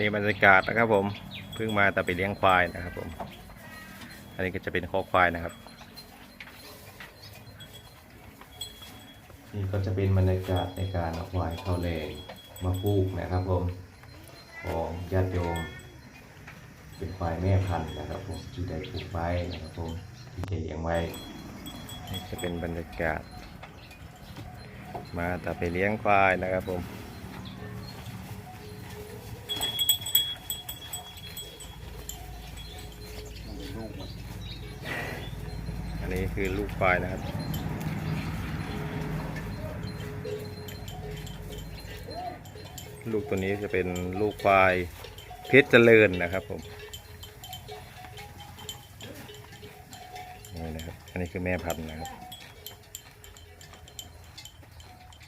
นี่บรรยากาศนะครับผมเพิ่งมาแต่ไปเลี้ยงควายนะครับผม อันนี้ก็จะเป็นคอกควายนะครับ นี่ก็จะเป็นบรรยากาศในการเอาควายเข้าแรงมาพูกนะครับผมของญาติโยมเป็นควายแม่พันธุ์นะครับผมที่ได้ปลูกไว้นะครับผมที่จะเลี้ยงไว้นี่จะเป็นบรรยากาศ มาแต่ไปเลี้ยงควายนะครับผม นี้คือลูกควายนะครับ ลูกตัวนี้จะเป็นลูกควายเพชรเจริญนะครับผมนี่นะครับ อันนี้คือแม่พันธุ์นะครับ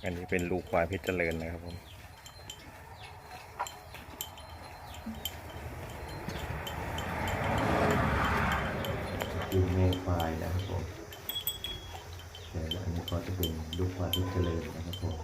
อันนี้เป็นลูกควายเพชรเจริญนะครับผม คือแม่ควายนะครับผมแต่อันนี้ก็จะเป็นลูกควายที่เจริญนะครับผม